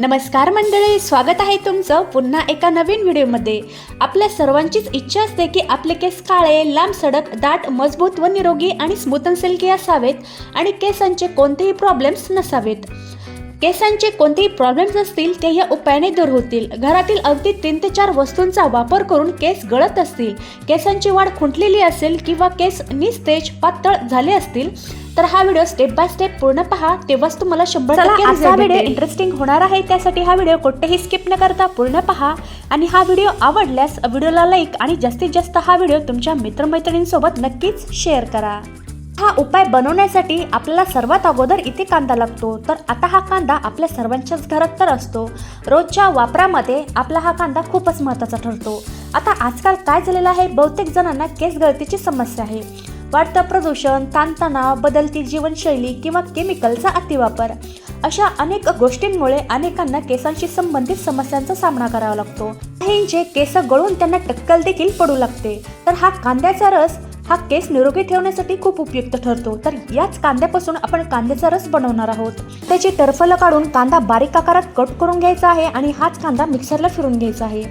नमस्कार मंडळी स्वागत आहे तुमचं पुन्हा एका नवीन व्हिडिओमध्ये. आपल्या सर्वांचीच इच्छा असते की आपले केस काळे लांब सडक दाट मजबूत व निरोगी आणि स्मूथ अँड सिल्की असावेत आणि केसांचे कोणतेही प्रॉब्लेम्स नसावेत. केसांचे कोणतेही प्रॉब्लेम्स असतील ते या उपायाने दूर होतील. घरातील अगदी तीन ते चार वस्तूंचा वापर करून केस गळत असतील केसांची वाढ खुंटलेली असेल किंवा केस निस्तेज पातळ झाले असतील तर हा व्हिडिओ स्टेप बाय स्टेप पूर्ण पहा. तेव्हाच तुम्हाला शंभर टक्के व्हिडिओ. इंटरेस्टिंग होणार आहे. त्यासाठी हा व्हिडिओ कोणतेही स्किप न करता पूर्ण पहा. आणि हा व्हिडिओ आवडल्यास व्हिडिओला लाईक आणि जास्तीत जास्त हा व्हिडिओ तुमच्या मित्रमैत्रिणींसोबत नक्कीच शेअर करा. हा उपाय बनवण्यासाठी आपल्याला सर्वात अगोदर इथे कांदा लागतो. तर आता हा कांदा आपल्या सर्वांच्याच घरात तर असतो. रोजच्या वापरामध्ये आपला हा कांदा खूपच महत्त्वाचा ठरतो. आता आजकाल काय झालेलं आहे? बहुतेक जणांना केस गळतीची समस्या आहे. वाढतं प्रदूषण ताणतणाव बदलती जीवनशैली किंवा केमिकलचा अतिवापर. अशा अनेक गोष्टींमुळे अनेकांना केसांशी संबंधित समस्यांचा सामना करावा लागतो. काहींचे केस गळून त्यांना टक्कल देखील पडू लागते. तर हा कांद्याचा रस हा केस निरोगी ठेवण्यासाठी खूप उपयुक्त ठरतो. तर याच कांद्यापासून आपण कांद्याचा रस बनवणार आहोत. त्याची टरफलं काढून कांदा बारीक आकारात कट करून घ्यायचा आहे आणि हाच कांदा मिक्सरला फिरून घ्यायचा आहे.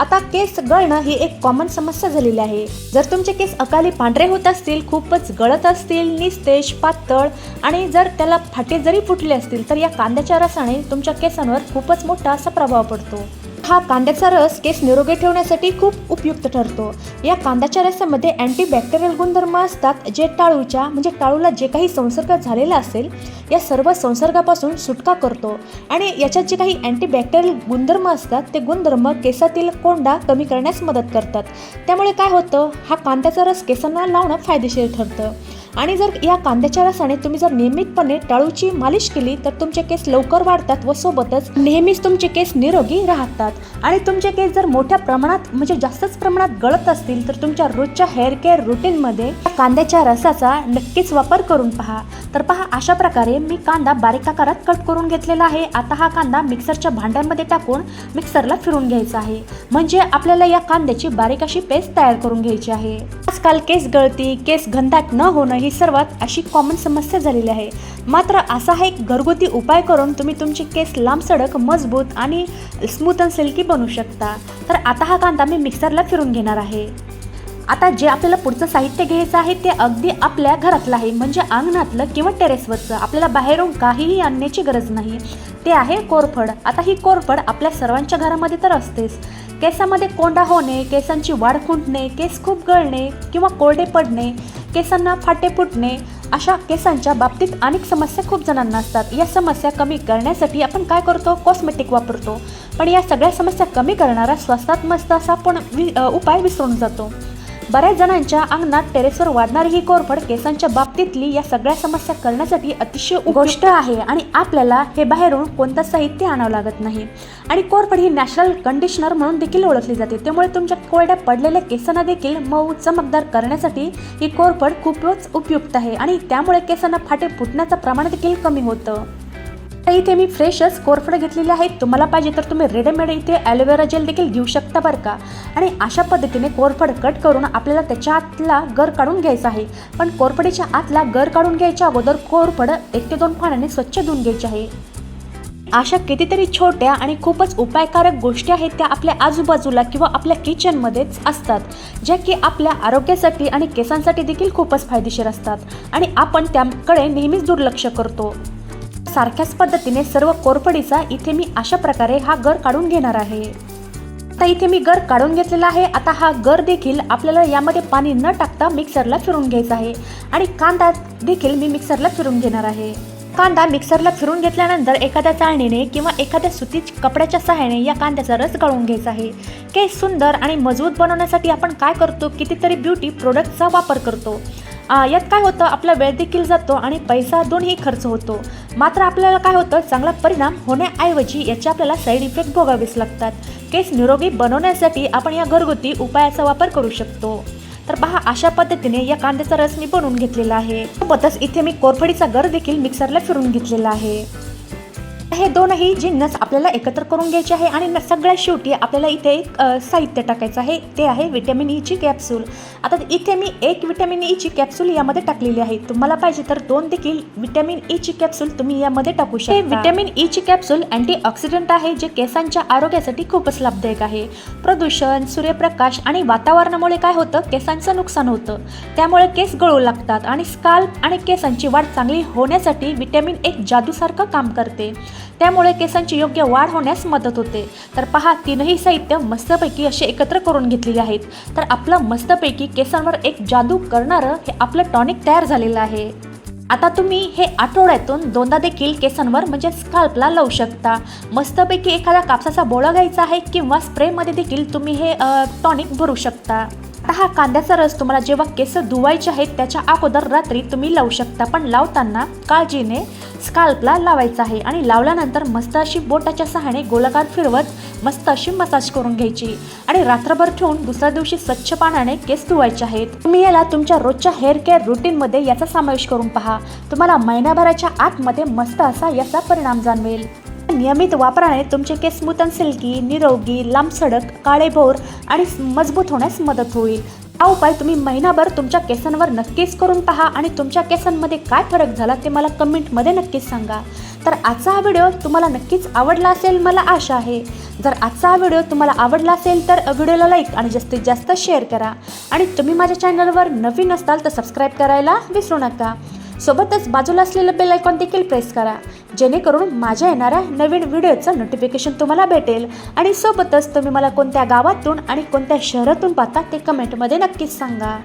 आता केस गळणं ही एक कॉमन समस्या झालेली आहे. जर तुमचे केस अकाली पांढरे होत असतील खूपच गळत असतील निस्तेज पातळ आणि जर त्याला फाटे जरी फुटले असतील तर या कांद्याच्या रसाने तुमच्या केसांवर खूपच मोठा असा प्रभाव पडतो. हा कांद्याचा रस केस निरोगी ठेवण्यासाठी खूप उपयुक्त ठरतो. या कांद्याच्या रसामध्ये अँटीबॅक्टेरियल गुणधर्म असतात जे टाळूच्या म्हणजे टाळूला जे काही संसर्ग झालेला असेल या सर्व संसर्गापासून सुटका करतो. आणि याच्यात जे काही अँटीबॅक्टेरियल गुणधर्म असतात ते गुणधर्म केसातील कोंडा कमी करण्यास मदत करतात. त्यामुळे काय होतं? हा कांद्याचा रस केसांना लावणं फायदेशीर ठरतं. आणि जर या कांद्याच्या रसाने तुम्ही जर नियमितपणे टाळूची मालिश केली तर तुमचे केस लवकर वाढतात व सोबतच नेहमीच तुमचे केस निरोगी राहतात. आणि तुमचे केस जर मोठ्या प्रमाणात म्हणजे जास्तच प्रमाणात गळत असतील तर तुमच्या रोजच्या हेअर केअर रुटीनमध्ये कांद्याच्या रसाचा नक्कीच वापर करून पहा. तर पहा अशा प्रकारे मी कांदा बारीक आकारात कट करून घेतलेला आहे. आता हा कांदा मिक्सरच्या भांड्यांमध्ये टाकून मिक्सरला फिरून घ्यायचा आहे. म्हणजे आपल्याला या कांद्याची बारीक अशी पेस्ट तयार करून घ्यायची आहे. आजकाल केस गळती केस घनदाट न होणं ही सर्वात अशी कॉमन समस्या झालेली आहे. मात्र असा हा एक घरगुती उपाय करून तुम्ही तुमचे केस लांब सडक मजबूत आणि स्मूथ अँड सिल्की बनवू शकता. तर आता हा कांदा मी मिक्सरला फिरून घेणार आहे. आता जे आपल्याला पुढचं साहित्य घ्यायचं आहे ते अगदी आपल्या घरातलं आहे. म्हणजे अंगणातलं किंवा टेरेसवरचं. आपल्याला बाहेरून काहीही आणण्याची गरज नाही. ते आहे कोरफड. आता ही कोरफड आपल्या सर्वांच्या घरामध्ये तर असतेच. केसामध्ये कोंडा होणे केसांची वाढ खुंटणे केस खूप गळणे किंवा कोरडे पडणे केसांना फाटे फुटणे अशा केसांच्या बाबतीत अनेक समस्या खूप जणांना असतात. या समस्या कमी करण्यासाठी आपण काय करतो? कॉस्मेटिक वापरतो. पण या सगळ्या समस्या कमी करणारा स्वस्तात मस्त असा आपण वि उपाय विसरून जातो. बऱ्याच जणांच्या अंगणात टेरेसवर वाढणारी ही कोरफड केसांच्या बाबतीतली या सगळ्या समस्या करण्यासाठी अतिशय गोष्ट आहे आणि आपल्याला हे बाहेरून कोणतं साहित्य आणावं लागत नाही. आणि कोरफड ही नॅचरल कंडिशनर म्हणून देखील ओळखली जाते. त्यामुळे तुमच्या कोरड्या पडलेल्या केसांना देखील मऊ चमकदार करण्यासाठी ही कोरफड खूपच उपयुक्त आहे आणि त्यामुळे केसांना फाटे फुटण्याचं प्रमाण देखील कमी होतं. इथे मी फ्रेशच कोरफड घेतलेले आहेत. तुम्हाला पाहिजे तर तुम्ही रेडीमेड इथे ॲलोवेरा जेल देखील घेऊ शकता बरं का? आणि अशा पद्धतीने कोरफड कट करून आपल्याला त्याच्या आतला गर काढून घ्यायचा आहे. पण कोरफडीच्या आतला गर काढून घ्यायच्या अगोदर कोरफड एक ते दोन पाण्याने स्वच्छ धुवून घ्यायची आहे. अशा कितीतरी छोट्या आणि खूपच उपायकारक गोष्टी आहेत त्या आपल्या आजूबाजूला किंवा आपल्या किचनमध्येच असतात ज्या की आपल्या आरोग्यासाठी आणि केसांसाठी देखील खूपच फायदेशीर असतात. आणि आपण त्याकडे नेहमीच दुर्लक्ष करतो. सारख्याच पद्धतीने सर्व कोरफडीचा इथे मी अशा प्रकारे हा गर काढून घेणार आहे. आता इथे मी गर काढून घेतलेला आहे. आता हा गर देखील आपल्याला यामध्ये पाणी न टाकता मिक्सरला फिरून घ्यायचा आहे. आणि कांदा देखील मी मिक्सरला फिरून घेणार आहे. कांदा मिक्सरला फिरून घेतल्यानंतर एखाद्या चाळणीने किंवा एखाद्या सुती कपड्याच्या सहाय्याने या कांद्याचा रस गाळून घ्यायचा आहे. केस सुंदर आणि मजबूत बनवण्यासाठी आपण काय करतो? कितीतरी ब्युटी प्रोडक्टचा वापर करतो. यात काय होतं आपला वेळ देखील जातो आणि पैसा दोन्ही खर्च होतो. मात्र आपल्याला काय होतं चांगला परिणाम होण्याऐवजी याचे आपल्याला साईड इफेक्ट भोगावेच लागतात. केस निरोगी बनवण्यासाठी आपण या घरगुती उपायाचा वापर करू शकतो. तर पहा अशा पद्धतीने या कांद्याचा रस मी बनवून घेतलेला आहे. सोबतच इथे मी कोरफडीचा गर देखील मिक्सरला फिरून घेतलेला आहे. हे दोनही जिन्नस आपल्याला एकत्र करून घ्यायचे आहे आणि न- सगळ्यात शेवटी आपल्याला इथे एक साहित्य टाकायचं आहे. ते आहे विटॅमिन ईची e कॅप्सूल आता इथे मी एक विटॅमिन ईची e कॅप्सूल यामध्ये टाकलेली आहे. तुम्हाला पाहिजे तर दोन देखील विटॅमिन ईची e कॅप्सूल तुम्ही यामध्ये टाकू शकता. विटॅमिन ईची कॅप्सूल अँटीऑक्सिडंट आहे जे केसांच्या आरोग्यासाठी खूपच लाभदायक आहे. प्रदूषण सूर्यप्रकाश आणि वातावरणामुळे काय होतं? केसांचं नुकसान होतं. त्यामुळे केस गळू लागतात आणि स्काल्प आणि केसांची वाढ चांगली होण्यासाठी विटॅमिन एक जादूसारखं काम करते. त्यामुळे केसांची योग्य वाढ होण्यास मदत होते. तर पहा तीनही साहित्य मस्तपैकी असे एकत्र करून घेतलेले आहेत. तर आपलं मस्तपैकी केसांवर एक जादू करणारं हे आपलं टॉनिक तयार झालेलं आहे. आता तुम्ही हे आठवड्यातून दोनदा देखील केसांवर म्हणजे स्काल्पला लावू शकता. मस्तपैकी एखादा कापसाचा बोळा घ्यायचा आहे किंवा स्प्रेमध्ये देखील तुम्ही हे टॉनिक भरू शकता. आता हा कांद्याचा रस तुम्हाला जेव्हा केस धुवायचे आहेत त्याच्या अगोदर रात्री तुम्ही लावू शकता. पण लावताना काळजीने स्काल्पला लावायचा आहे आणि लावल्यानंतर मस्त अशी बोटाच्या सहाने गोलाकार फिरवत मस्त अशी मसाज करून घ्यायची. आणि रात्रभर ठेवून दुसऱ्या दिवशी स्वच्छ पाण्याने केस धुवायचे आहेत. तुम्ही याला तुमच्या रोजच्या हेअर केअर रुटीनमध्ये याचा समावेश करून पहा. तुम्हाला महिनाभराच्या आतमध्ये मस्त असा याचा परिणाम जाणवेल. नियमित वापराने तुमचे केस स्मूथ आणि सिल्की निरोगी लांबसडक काळेभोर आणि मजबूत होण्यास मदत होईल. हा उपाय तुम्ही महिनाभर तुमच्या केसांवर नक्कीच करून पहा आणि तुमच्या केसांमध्ये काय फरक झाला ते मला कमेंटमध्ये नक्कीच सांगा. तर आजचा हा व्हिडिओ तुम्हाला नक्कीच आवडला असेल मला आशा आहे. जर आजचा हा व्हिडिओ तुम्हाला आवडला असेल तर व्हिडिओला लाईक आणि जास्तीत जास्त शेअर करा. आणि तुम्ही माझ्या चॅनलवर नवीन असाल तर सबस्क्राईब करायला विसरू नका. सोबतच बाजूला असलेलं बेल आयकॉन देखील प्रेस करा. जेणेकरून माझ्या येणाऱ्या नवीन व्हिडिओचं नोटिफिकेशन तुम्हाला भेटेल. आणि सोबतच तुम्ही मला कोणत्या गावातून आणि कोणत्या शहरातून पाहता ते कमेंटमध्ये नक्कीच सांगा.